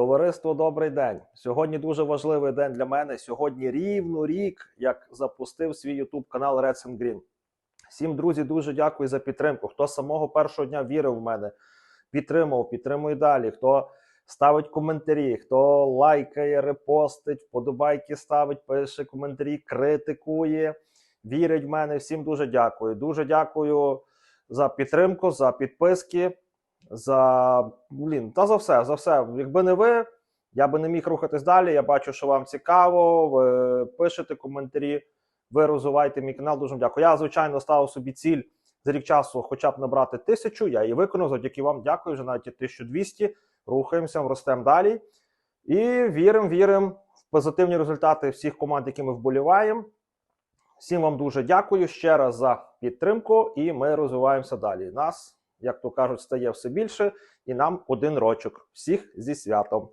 Товариство, добрий день. Сьогодні дуже важливий день для мене. Сьогодні рівно рік, як запустив свій YouTube канал Reds and Green. Всім друзі, дуже дякую за підтримку. Хто з самого першого дня вірив в мене, підтримав, підтримує далі. Хто ставить коментарі, хто лайкає, репостить, вподобайки ставить, пише коментарі, критикує, вірить в мене. Всім дуже дякую. Дуже дякую за підтримку, за підписки за блін, та за все, за все. Якби не ви, я би не міг рухатись далі. Я бачу, що вам цікаво. Ви пишете коментарі, ви розвиваєте мій канал. Дуже дякую. Я, звичайно, ставив собі ціль за рік часу, хоча б набрати тисячу. Я її виконав. Завдяки вам дякую. Вже навіть 1200. Рухаємося, ростемо далі. І віримо, віримо в позитивні результати всіх команд, які ми вболіваємо. Всім вам дуже дякую ще раз за підтримку, і ми розвиваємося далі. Нас як то кажуть, стає все більше, і нам один рочок. Всіх зі святом.